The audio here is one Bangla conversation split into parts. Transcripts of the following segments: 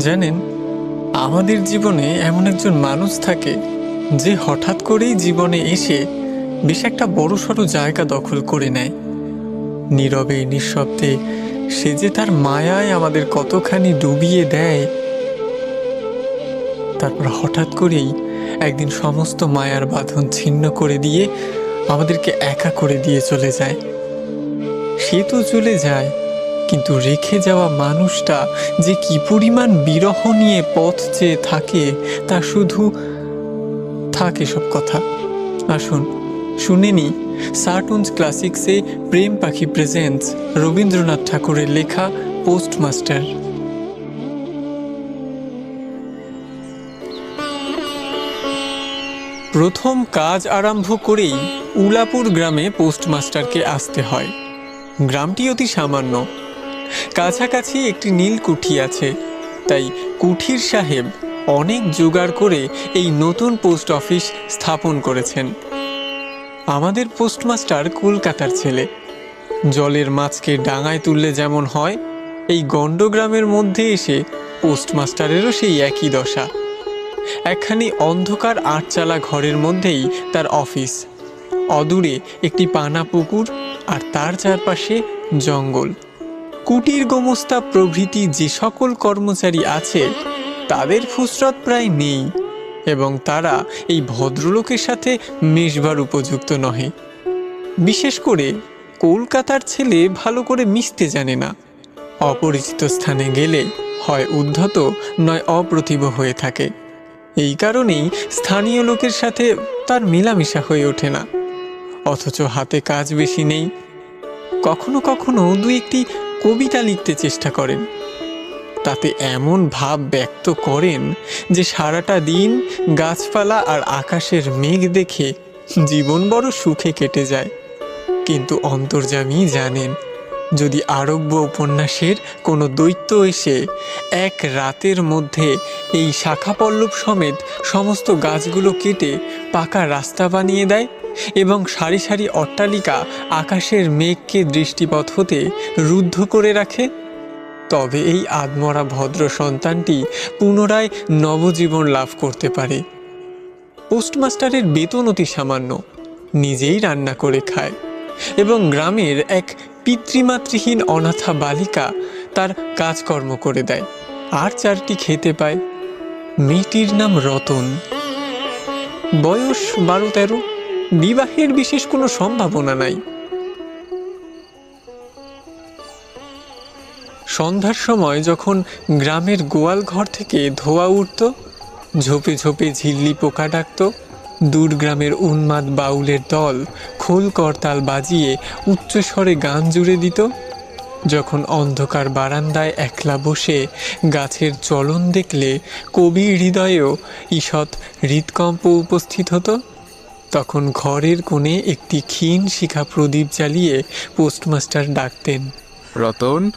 জানেন, আমাদের জীবনে এমন একজন মানুষ থাকে যে হঠাৎ করেই জীবনে এসে বেশ একটা বড়সড় জায়গা দখল করে নেয়। নীরবে, নিঃশব্দে সে যে তার মায়ায় আমাদের কতখানি ডুবিয়ে দেয়। তারপর হঠাৎ করেই একদিন সমস্ত মায়ার বাঁধন ছিন্ন করে দিয়ে আমাদেরকে একা করে দিয়ে চলে যায়। সে তো চলে যায় কিন্তু রেখে যাওয়া মানুষটা যে কি পরিমাণ বিরহ নিয়ে পথ চেয়ে থাকে, তা শুধু থাকে সব কথা। আসুন শুনেনি সার্টুনস ক্লাসিক্সে প্রেম পাখি প্রেজেন্টস রবীন্দ্রনাথ ঠাকুরের লেখা পোস্টমাস্টার প্রথম কাজ আরম্ভ করেই উলাপুর গ্রামে পোস্টমাস্টারকে আসতে হয়। গ্রামটি অতি সামান্য। কাছাকাছি একটি নীল কুঠি আছে। তাই কুঠির সাহেব অনেক জোগাড় করে এই নতুন পোস্ট অফিস স্থাপন করেছেন। আমাদের পোস্টমাস্টার কলকাতার ছেলে। জলের মাছকে ডাঙায় তুললে যেমন হয়, এই গণ্ডগ্রামের মধ্যে এসে পোস্টমাস্টারেরও সেই একই দশা। একখানি অন্ধকার আটচালা ঘরের মধ্যেই তার অফিস। অদূরে একটি পানা পুকুর আর তার চারপাশে জঙ্গল। কুটির গোমস্তা প্রভৃতি যে সকল কর্মচারী আছে, তাদের ফুসরত প্রায় নেই, এবং তারা এই ভদ্রলোকের সাথে মেশবার উপযুক্ত নহে। বিশেষ করে কলকাতার ছেলে ভালো করে মিশতে জানে না। অপরিচিত স্থানে গেলে হয় উদ্ধত, নয় অপ্রতিভ হয়ে থাকে। এই কারণেই স্থানীয় লোকের সাথে তার মেলামেশা হয়ে ওঠে না। অথচ হাতে কাজ বেশি নেই। কখনো কখনো দু একটি কবিতা লিখতে চেষ্টা করেন। তাতে এমন ভাব ব্যক্ত করেন যে সারাটা দিন গাছপালা আর আকাশের মেঘ দেখে জীবন বড় সুখে কেটে যায়। কিন্তু অন্তর্যামী জানেন, যদি আরব্য উপন্যাসের কোনো দৈত্য এসে এক রাতের মধ্যে এই শাখা পল্লব সমেত সমস্ত গাছগুলো কেটে পাকা রাস্তা বানিয়ে দেয় এবং সারি সারি অট্টালিকা আকাশের মেঘকে দৃষ্টিপথ হতে রুদ্ধ করে রাখে। তবে এই আদমরা ভদ্র সন্তানটি পুনরায় নবজীবন লাভ করতে পারে। পোস্টমাস্টারের বেতন অতি সামান্য, নিজেই রান্না করে খায় এবং গ্রামের এক পিতৃমাতৃহীন অনাথা বালিকা তার কাজকর্ম করে দেয়, আর চারটি খেতে পায়। মেয়েটির নাম রতন। বয়স বারো তেরো। বিবাহের বিশেষ কোনো সম্ভাবনা নাই। সন্ধ্যার সময় যখন গ্রামের গোয়াল ঘর থেকে ধোয়া উঠত, ঝোপে ঝোপে ঝিল্লি পোকা ডাকত, দূর গ্রামের উন্মাদ বাউলের দল খোল করতাল বাজিয়ে উচ্চস্বরে গান জুড়ে দিত, যখন অন্ধকার বারান্দায় একলা বসে গাছের চলন দেখলে কবি হৃদয়েও ঈষৎ হৃদকম্প উপস্থিত হতো। তখন ঘরের কোণে একটি ক্ষীণ শিখা প্রদীপ জ্বালিয়ে পোস্টমাস্টার ডাকতেন। রতন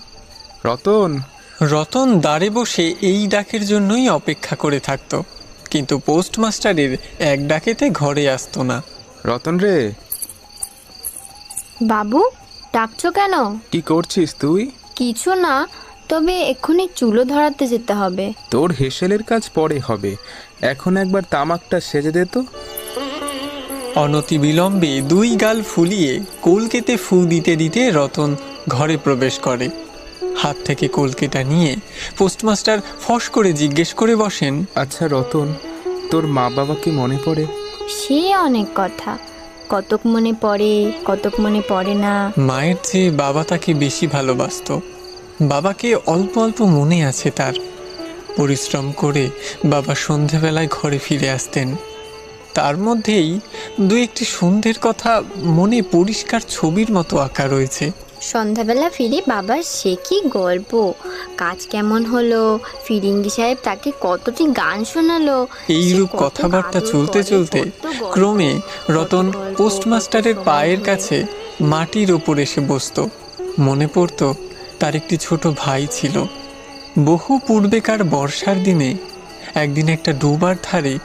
রতন। রতন দাঁড়ে বসে এই ডাকের জন্যই অপেক্ষা করে থাকতো কিন্তু পোস্টমাস্টারের এক ডাকেতে ঘরে আসতো না। রতন রে। বাবু ডাকছো কেন? কি করছিস তুই? কিছু না তবে এক্ষুনি চুলো ধরাতে যেতে হবে। তোর হেসেলের কাজ পরে হবে। এখন একবার তামাকটা সেজে দে তো। অনতি বিলম্বে দুই গাল ফুলিয়ে কলকেতে ফু দিতে দিতে রতন ঘরে প্রবেশ করে। হাত থেকে কলকেটা নিয়ে পোস্টমাস্টার ফস করে জিজ্ঞেস করে বসেন আচ্ছা রতন তোর মা বাবাকে মনে পড়ে? সে অনেক কথা। কতক মনে পড়ে কতক মনে পড়ে না। মায়ের চেয়ে বাবা তাকে বেশি ভালোবাসত। বাবাকে অল্প অল্প মনে আছে তার। পরিশ্রম করে বাবা সন্ধেবেলায় ঘরে ফিরে আসতেন। তার মধ্যেই দু একটি সন্ধ্যের কথা মনে পরিষ্কার ছবির মতো আঁকা রয়েছে। সন্ধ্যাবেলা ফিরে বাবার সে কি গল্প? কাজ কেমন হলো? ফিরিঙ্গি সাহেব তাকে কতটি গান শোনালো? এইরূপ কথাবার্তা চলতে চলতে ক্রমে রতন পোস্টমাস্টারের পায়ের কাছে মাটির ওপর এসে বসতো। মনে পড়তো তার একটি ছোট ভাই ছিল। বহু পূর্বেকার বর্ষার দিনে একদিন একটা ডোবার ধারে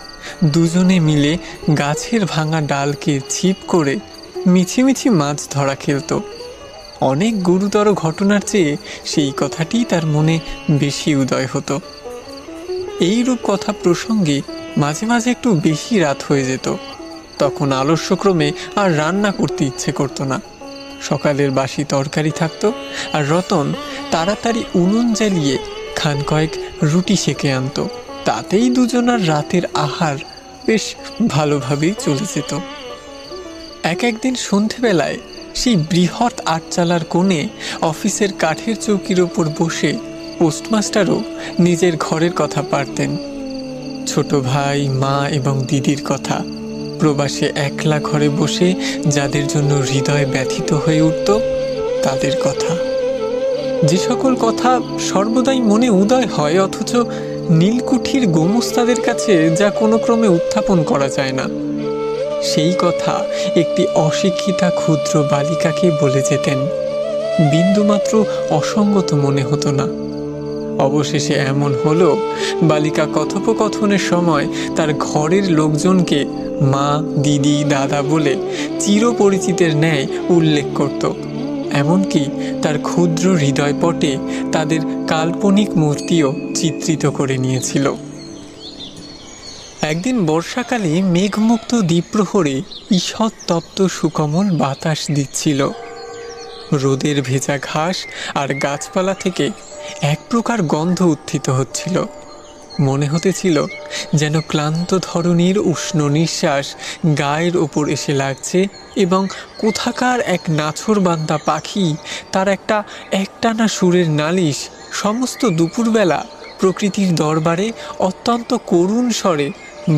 দুজনে মিলে গাছের ভাঙা ডালকে ছিপ করে মিছিমিছি মাছ ধরা খেলতো। অনেক গুরুতর ঘটনার চেয়ে সেই কথাটিই তার মনে বেশি উদয় হতো। এইরূপ কথা প্রসঙ্গে মাঝে মাঝে একটু বেশি রাত হয়ে যেত। তখন আলস্যক্রমে আর রান্না করতে ইচ্ছে করতো না। সকালের বাসি তরকারি থাকতো আর রতন তাড়াতাড়ি উনুন জ্বালিয়ে খান কয়েক রুটি সেকে আনতো। তাতেই দুজনার রাতের আহার বেশ ভালোভাবেই চলে যেত। এক একদিন সন্ধেবেলায় সেই বৃহৎ আটচালার কোণে অফিসের কাঠের চৌকির ওপর বসে পোস্টমাস্টারও নিজের ঘরের কথা পারতেন। ছোট ভাই, মা এবং দিদির কথা। প্রবাসে একলা ঘরে বসে যাদের জন্য হৃদয় ব্যথিত হয়ে উঠত, তাদের কথা। যে সকল কথা সর্বদাই মনে উদয় হয়, অথচ নীলকুঠির গোমস্তাদের কাছে যা কোনো ক্রমে উত্থাপন করা যায় না। সেই কথা একটি অশিক্ষিতা ক্ষুদ্র বালিকাকে বলে যেতেন। বিন্দুমাত্র অসঙ্গত মনে হতো না। অবশেষে এমন হলো, বালিকা কথোপকথনের সময় তার ঘরের লোকজনকে মা, দিদি, দাদা বলে চিরপরিচিতের ন্যায় উল্লেখ করত। এমনকি তার ক্ষুদ্র হৃদয়পটে তাদের কাল্পনিক মূর্তিও চিত্রিত করে নিয়েছিল। একদিন বর্ষাকালে মেঘমুক্ত দ্বীপ্রহরে ঈষৎ তপ্ত সুকমল বাতাস দিচ্ছিল। রোদের ভেজা ঘাস আর গাছপালা থেকে এক প্রকার গন্ধ উত্থিত হচ্ছিল। মনে হতেছিল যেন ক্লান্ত ধরনের উষ্ণ নিঃশ্বাস গায়ের ওপর এসে লাগছে এবং কোথাকার এক নাছরবান্দা পাখি, তার একটা একটানা সুরের নালিশ সমস্ত দুপুরবেলা প্রকৃতির দরবারে অত্যন্ত করুণ স্বরে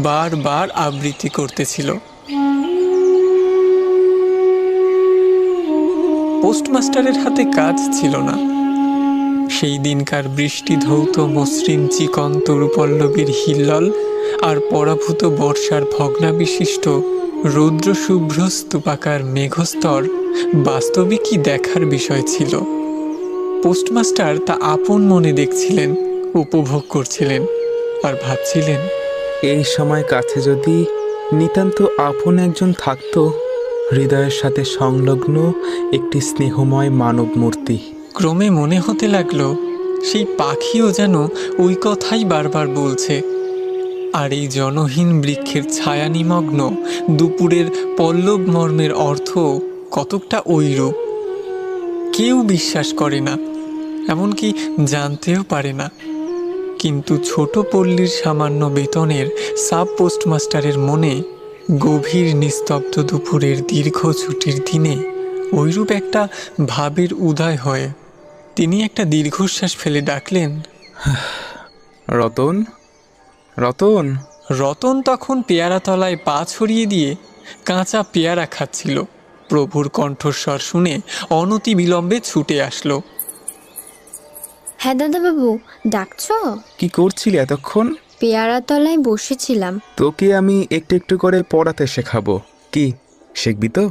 বারবার আবৃত্তি করতেছিল। পোস্টমাস্টারের হাতে কাজ ছিল না। সেই দিনকার বৃষ্টি ধৌত মসৃণ চিকন তরুপল্লবীর হিল্লল আর পরাভূত বর্ষার ভগ্নাবিশিষ্ট রৌদ্র শুভ্র স্তূপাকার মেঘস্তর বাস্তবে কি দেখার বিষয় ছিল। পোস্টমাস্টার তা আপন মনে দেখছিলেন উপভোগ করছিলেন আর ভাবছিলেন এই সময় কাছে যদি নিতান্ত আপন একজন থাকতো হৃদয়ের সাথে সংলগ্ন একটি স্নেহময় মানব মূর্তি ক্রমে মনে হতে লাগল সেই পাখিও যেন ওই কথাই বারবার বলছে আর এই জনহীন বৃক্ষের ছায়া নিমগ্ন দুপুরের পল্লব মর্মের অর্থ কতকটা ওইরূপ কেউ বিশ্বাস করে না, এমনকি জানতেও পারে না। কিন্তু ছোট পল্লীর সামান্য বেতনের সাব পোস্টমাস্টারের মনে গভীর নিস্তব্ধ দুপুরের দীর্ঘ ছুটির দিনে ওইরূপ একটা ভাবের উদয় হয়। তিনি একটা দীর্ঘশ্বাস ফেলে ডাকলেন, রতন? রতন? রতন তখন পেয়ারা তলায় পা ছড়িয়ে দিয়ে কাঁচা পেয়ারা খাচ্ছিল। প্রভুর কণ্ঠস্বর শুনে অনতি বিলম্বে ছুটে আসলো। হ্যাঁ দাদাবাবু ডাকছো? কি করছিলি এতক্ষণ? পেয়ারা তলায় বসেছিলাম। তোকে আমি একটু একটু করে পড়াতে শেখাবো। কি শিখবি তো?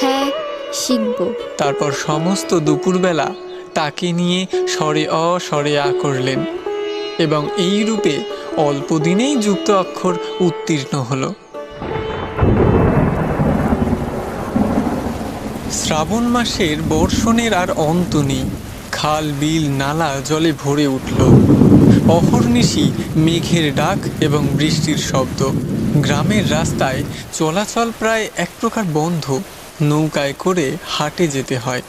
হ্যাঁ শিখব। তারপর সমস্ত দুপুরবেলা তাকে নিয়ে স্বরে অ স্বরে আ করলেন। এবং এই রূপে অল্প দিনেই যুক্ত অক্ষর উত্তীর্ণ হলো। শ্রাবণ মাসের বর্ষণের আর অন্ত নেই। খাল, বিল, নালা জলে ভরে উঠল। অহর্নিশি, মেঘের ডাক এবং বৃষ্টির শব্দ। গ্রামের রাস্তায় চলাচল প্রায় এক প্রকার বন্ধ। নৌকায় করে হাটে যেতে হয়।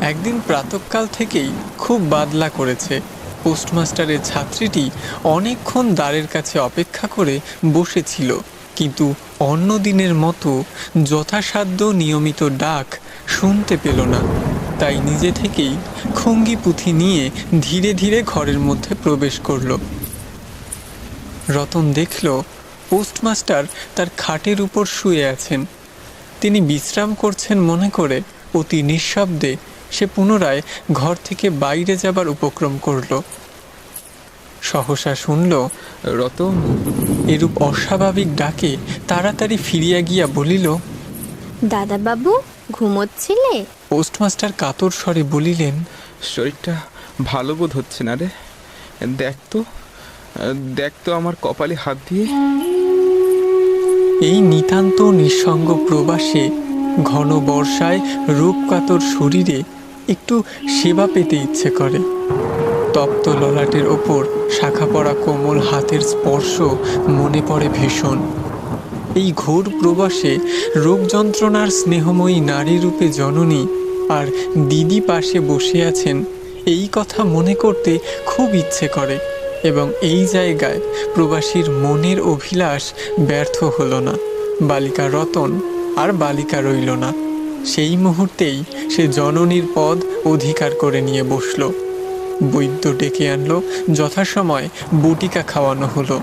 একদিন প্রাতকাল থেকেই খুব বাদলা করেছে। পোস্টমাস্টারের ছাত্রীটি অনেকক্ষণ দ্বারের কাছে অপেক্ষা করে বসেছিল। কিন্তু অন্য দিনের মতো যথাসাধ্য নিয়মিত ডাক শুনতে পেল না। তাই নিজে থেকেই খঙ্গি পুঁথি নিয়ে ধীরে ধীরে ঘরের মধ্যে প্রবেশ করল। রতন দেখল পোস্টমাস্টার তার খাটের উপর শুয়ে আছেন। তিনি বিশ্রাম করছেন মনে করে অতি নিঃশব্দে সে পুনরায় ঘর থেকে বাইরে যাবার উপক্রম করল। সহসা শুনল রতন এরূপ অস্বাভাবিক ডাকে তাড়াতাড়ি ফিরিয়া গিয়া বলিল দাদাবাবু ঘুমোচ্ছিলে? পোস্টমাস্টার কাতর স্বরে বলিলেন শরীরটা ভালো বোধ হচ্ছে না রে। দেখ তো দেখ তো আমার কপালে হাত দিয়ে। এই নিতান্ত নিঃসঙ্গ প্রবাসে ঘন বর্ষায় রূপকাতর শরীরে একটু সেবা পেতে ইচ্ছে করে। তপ্ত ললাটের ওপর শাখা পড়া কোমল হাতের স্পর্শ মনে পড়ে ভীষণ। এই ঘোর প্রবাসে রোগ যন্ত্রণার স্নেহময়ী নারী রূপে জননী আর দিদি পাশে বসে আছেন এই কথা মনে করতে খুব ইচ্ছে করে এবং এই জায়গায় প্রবাসীর মনের অভিলাষ ব্যর্থ হলো না। বালিকা রতন আর বালিকা রইল না। সেই মুহূর্তেই সে জননীর পদ অধিকার করে নিয়ে বসল। বৈদ্য ডেকে আনলো, যথাসময় বটিকা খাওয়ানো হলো।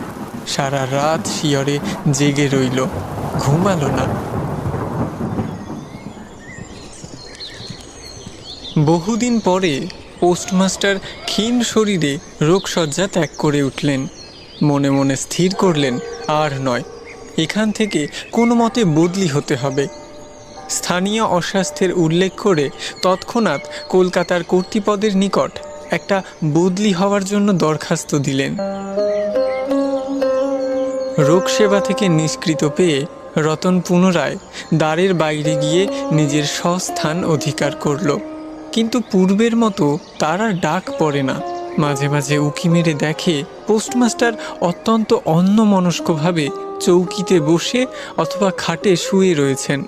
সারা রাত শিয়রে জেগে রইল, ঘুমালো না। বহুদিন পরে পোস্টমাস্টার ক্ষীণ শরীরে রোগশয্যা ত্যাগ করে উঠলেন। মনে মনে স্থির করলেন, আর নয়, এখান থেকে কোনো মতে বদলি হতে হবে। স্থানীয় অস্বাস্থ্যের উল্লেখ করে তৎক্ষণাৎ কলকাতার কর্তৃপদের নিকট একটা বদলি হওয়ার জন্য দরখাস্ত দিলেন। রোগ সেবা থেকে নিষ্কৃত পেয়ে রতন পুনরায় দ্বারের বাইরে গিয়ে নিজের স্বস্থান অধিকার করল। কিন্তু পূর্বের মতো তার ডাক পড়ে না। মাঝে মাঝে উকি মেরে দেখে পোস্টমাস্টার অত্যন্ত অন্যমনস্কভাবে চৌকিতে বসে অথবা খাটে শুয়ে রয়েছেন।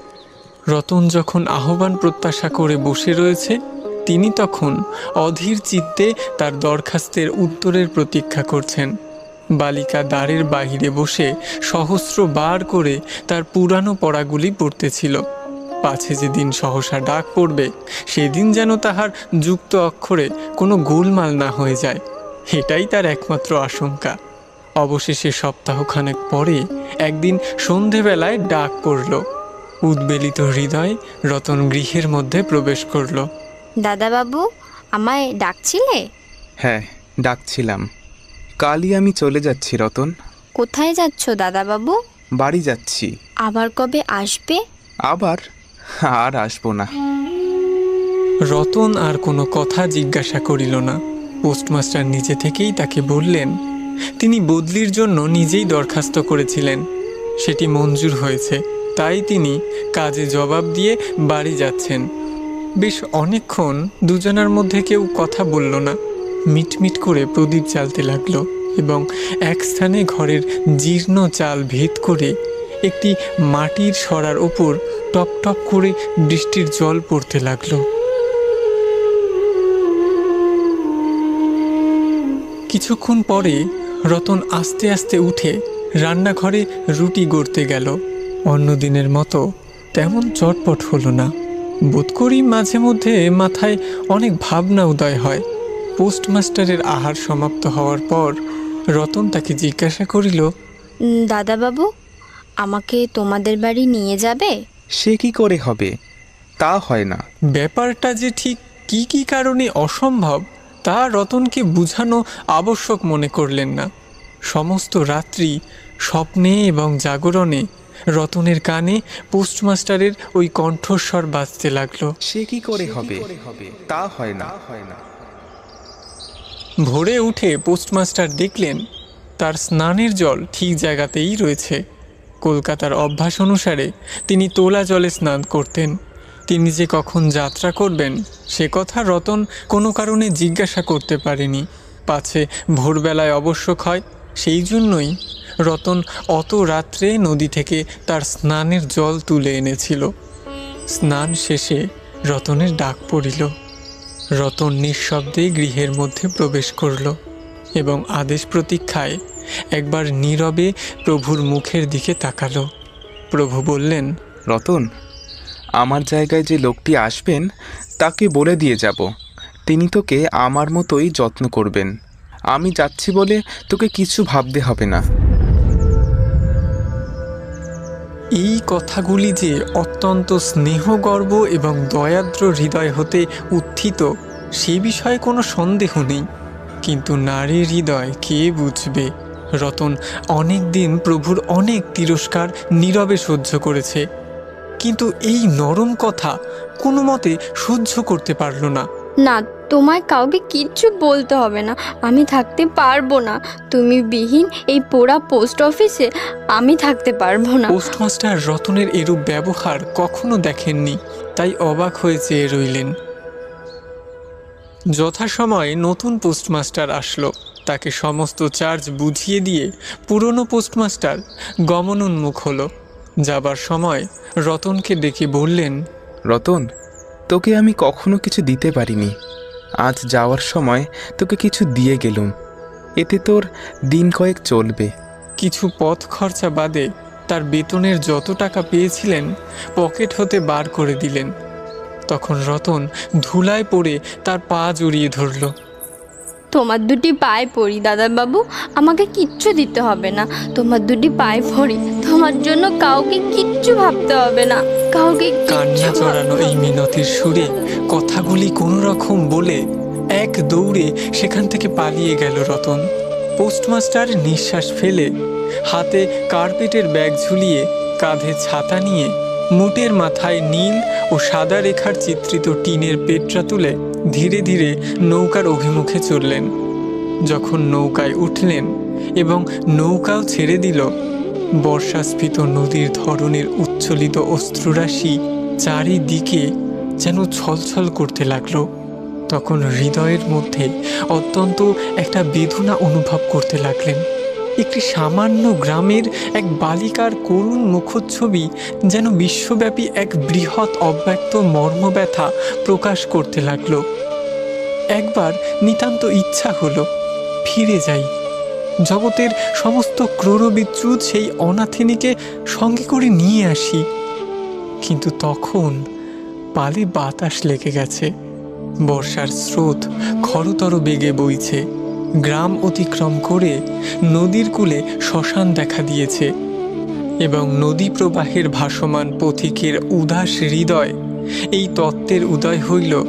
রতন যখন আহ্বান প্রত্যাশা করে বসে রয়েছে, তিনি তখন অধীর চিত্তে তার দরখাস্তের উত্তরের প্রতীক্ষা করছেন। বালিকা দ্বারের বাহিরে বসে সহস্র বার করে তার পুরানো পড়াগুলি পড়তেছিল। পাছে যেদিন সহসা ডাক পড়বে, সেদিন যেন তাহার যুক্ত অক্ষরে কোনো গোলমাল না হয়ে যায়। এটাই তার একমাত্র আশঙ্কা। অবশেষে সপ্তাহখানেক পরে একদিন সন্ধেবেলায় ডাক পড়ল। উদ্বেলিত হৃদয় রতন গৃহের মধ্যে প্রবেশ করল। দাদাবাবু আমায় ডাকছিলে? হ্যাঁ ডাকছিলাম। কালই আমি চলে যাচ্ছি রতন। কোথায় যাচ্ছ দাদাবাবু? বাড়ি যাচ্ছি। আবার কবে আসবে? আবার? আর আসব না। রতন আর কোনো কথা জিজ্ঞাসা করিল না। পোস্টমাস্টার নিজে থেকেই তাকে বললেন তিনি বদলির জন্য নিজেই দরখাস্ত করেছিলেন। সেটি মঞ্জুর হয়েছে। তাই তিনি কাজে জবাব দিয়ে বাড়ি যাচ্ছেন। বেশ অনেকক্ষণ দুজনার মধ্যে কেউ কথা বলল না। মিটমিট করে প্রদীপ জ্বালতে লাগল এবং এক স্থানে ঘরের জীর্ণ চাল ভেদ করে একটি মাটির সরার ওপর টপ টপ করে বৃষ্টির জল পড়তে লাগল। কিছুক্ষণ পরে রতন আস্তে আস্তে উঠে রান্নাঘরে রুটি গড়তে গেল। অন্যদিনের মতো তেমন চটপট হলো না। বোধ করি মাঝে মধ্যে মাথায় অনেক ভাবনা উদয় হয়। পোস্টমাস্টারের আহার সমাপ্ত হওয়ার পর রতন তাকে জিজ্ঞাসা করিল দাদাবাবু আমাকে তোমাদের বাড়ি নিয়ে যাবে? সে কি করে হবে? তা হয় না। ব্যাপারটা যে ঠিক কি কি কারণে অসম্ভব তা রতনকে বুঝানো আবশ্যক মনে করলেন না। সমস্ত রাত্রি স্বপ্নে এবং জাগরণে রতনের কানে পোস্টমাস্টারের ওই কণ্ঠস্বর বাজতে লাগল। সে কি করে হবে? তা হয় না। হয় না। ভোরে উঠে পোস্টমাস্টার দেখলেন তার স্নানের জল ঠিক জায়গাতেই রয়েছে। কলকাতার অভ্যাস অনুসারে তিনি তোলা জলে স্নান করতেন। তিনি যে কখন যাত্রা করবেন সে কথা রতন কোনো কারণে জিজ্ঞাসা করতে পারেনি। পাছে ভোরবেলায় আবশ্যক হয় সেই জন্যই রতন অত রাত্রে নদী থেকে তার স্নানের জল তুলে এনেছিল। স্নান শেষে রতনের ডাক পড়িল। রতন নিঃশব্দে গৃহের মধ্যে প্রবেশ করল এবং আদেশ প্রতীক্ষায় একবার নীরবে প্রভুর মুখের দিকে তাকালো। প্রভু বললেন, রতন, আমার জায়গায় যে লোকটি আসবেন, তাকে বলে দিয়ে যাব। তিনি তোকে আমার মতোই যত্ন করবেন। আমি যাচ্ছি বলে তোকে কিছু ভাবতে হবে না। এই কথাগুলি যে অত্যন্ত স্নেহগর্ব এবং দয়াদ্র হৃদয় হতে উত্থিত, সে বিষয়ে কোনো সন্দেহ নেই। কিন্তু নারীর হৃদয় কে বুঝবে? রতন অনেক দিন প্রভুর অনেক তিরস্কার নীরবে সহ্য করেছে। কিন্তু এই নরম কথা কোনো মতে সহ্য করতে পারল না। না তোমায় কাউকে কিচ্ছু বলতে হবে না। আমি থাকতে পারব না। তুমি বিহীন এই পোড়া পোস্ট অফিসে আমি থাকতে পারব না। পোস্টমাস্টার রতনের এরূপ ব্যবহার কখনো দেখেননি তাই অবাক হয়ে চেয়ে রইলেন। যথাসময়ে নতুন পোস্টমাস্টার আসলো। তাকে সমস্ত চার্জ বুঝিয়ে দিয়ে পুরনো পোস্টমাস্টার গমনোন্মুখ হলো। যাবার সময় রতনকে ডেকে বললেন রতন তোকে আমি কখনো কিছু দিতে পারিনি। আজ যাওয়ার সময় তোকে কিছু দিয়ে গেলুম। এতে তোর দিন কয়েক চলবে। কিছু পথ খরচা বাদে তার বেতনের যত টাকা পেয়েছিলেন, পকেট হতে বার করে দিলেন। তখন রতন ধুলায় পড়ে তার পা জড়িয়ে ধরল। তোমার দুটি পায়ে পড়ি দাদাবাবু। আমাকে কিচ্ছু দিতে হবে না। তোমার দুটি পায়ে পড়ি তোমার জন্য কাউকে কিচ্ছু ভাবতে হবে না। কাউকে কান্না জড়ানো এই মিনতির সুরে কথাগুলি কোনো রকম বলে এক দৌড়ে সেখান থেকে পালিয়ে গেল রতন। পোস্টমাস্টার নিঃশ্বাস ফেলে হাতে কার্পেটের ব্যাগ ঝুলিয়ে কাঁধে ছাতা নিয়ে মুটের মাথায় নীল ও সাদা রেখার চিত্রিত টিনের পেটরা তুলে ধীরে ধীরে নৌকার অভিমুখে চললেন যখন নৌকায় উঠলেন এবং নৌকাও ছেড়ে দিল, বর্ষাস্ফীত নদীর ধরনের উচ্ছ্বলিত অস্ত্ররাশি চারিদিকে যেন ছলছল করতে লাগল। তখন হৃদয়ের মধ্যে অত্যন্ত একটা বেদনা অনুভব করতে লাগলেন। একটি সামান্য গ্রামের এক বালিকার করুণ মুখচ্ছবি যেন বিশ্বব্যাপী এক বৃহৎ অব্যক্ত মর্মব্যথা প্রকাশ করতে লাগল। একবার নিতান্ত ইচ্ছা হলো, ফিরে যাই। জগতের সমস্ত ক্রোড়বিচ্যুত সেই অনাথিনীকে সঙ্গে করে নিয়ে আসি। কিন্তু তখন পালে বাতাস লেগে গেছে, বর্ষার স্রোত খরতর বেগে বইছে। গ্রাম অতিক্রম করে নদীর কূলে শ্মশান দেখা দিয়েছে এবং নদী প্রবাহের ভাসমান পথিকের উদাস হৃদয়, এই তত্ত্বের উদয় হইল।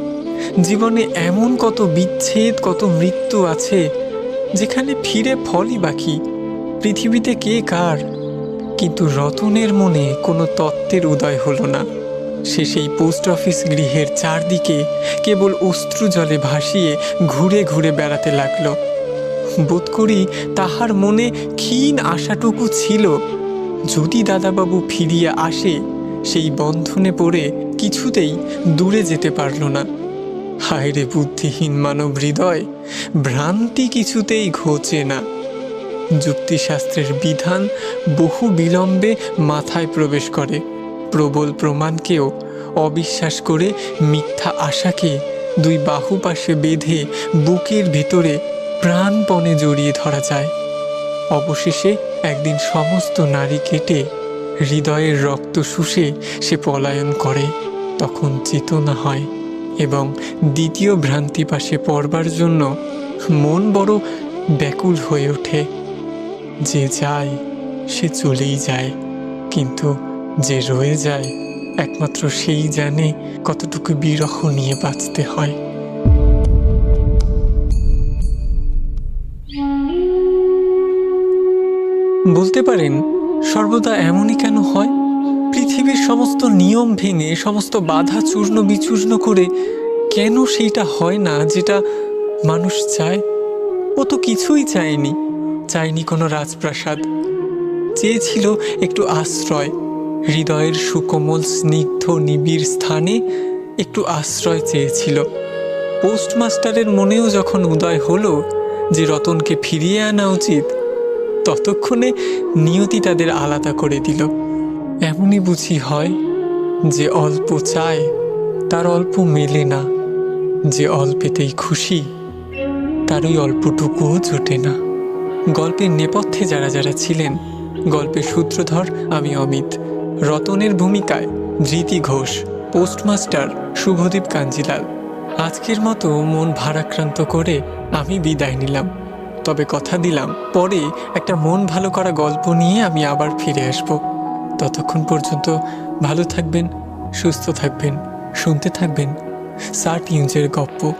জীবনে এমন কত বিচ্ছেদ, কত মৃত্যু আছে, যেখানে ফিরে ফলই বাকি। পৃথিবীতে কে কার? কিন্তু রতনের মনে কোনো তত্ত্বের উদয় হলো না। সে সেই পোস্ট অফিস গৃহের চারদিকে কেবল অশ্রু জলে ভাসিয়ে ঘুরে ঘুরে বেড়াতে লাগল। বোধ করি তাহার মনে ক্ষীণ আশাটুকু ছিল। যদি দাদাবাবু ফিরিয়া আসে, সেই বন্ধনে পড়ে কিছুতেই দূরে যেতে পারল না। হায় রে বুদ্ধিহীন মানব হৃদয়, ভ্রান্তি কিছুতেই ঘোচে না। যুক্তিশাস্ত্রের বিধান বহু বিলম্বে মাথায় প্রবেশ করে। প্রবল প্রমাণকেও অবিশ্বাস করে মিথ্যা আশাকে দুই বাহু পাশে বেঁধে বুকের ভিতরে প্রাণপণে জড়িয়ে ধরা যায়। অবশেষে একদিন সমস্ত নারী কেটে হৃদয়ের রক্ত শুষে সে পলায়ন করে, তখন চেতনা হয় এবং দ্বিতীয় ভ্রান্তি পাশে পড়বার জন্য মন বড় ব্যাকুল হয়ে ওঠে। যে যায়, সে চলেই যায়, কিন্তু যে রয়ে যায়, একমাত্র সেই জানে কতটুকু বিরহ নিয়ে বাঁচতে হয়। বলতে পারেন, সর্বদা এমনই কেন হয়? পৃথিবীর সমস্ত নিয়ম ভেঙে, সমস্ত বাধা চূর্ণ বিচূর্ণ করে কেন সেইটা হয় না যেটা মানুষ চায়? ও তো কিছুই চায়নি। চায়নি কোনো রাজপ্রাসাদ। চেয়েছিল একটু আশ্রয়। হৃদয়ের সুকোমল, স্নিগ্ধ, নিবিড় স্থানে একটু আশ্রয় চেয়েছিল। পোস্টমাস্টারের মনেও যখন উদয় হলো যে রতনকে ফিরিয়ে আনা উচিত ততক্ষণে নিয়তি তাদের আলাদা করে দিল। এমনই বুঝি হয় যে অল্প চায়, তার অল্প মেলে না। যে অল্পেতেই খুশি তার ওই অল্পটুকুও জোটে না। গল্পের নেপথ্যে যারা যারা ছিলেন, গল্পের সূত্রধর আমি অমিত। রতনের ভূমিকায় ধৃতি ঘোষ, পোস্টমাস্টার শুভদীপ কাঞ্জিলাল। আজকের মতো মন ভারাক্রান্ত করে আমি বিদায় নিলাম। তবে কথা দিলাম পরে একটা মন ভালো করা গল্প নিয়ে আমি আবার ফিরে আসব। ততক্ষণ পর্যন্ত ভালো থাকবেন, সুস্থ থাকবেন, শুনতে থাকবেন সার্ট ইঞ্চের গপ্প।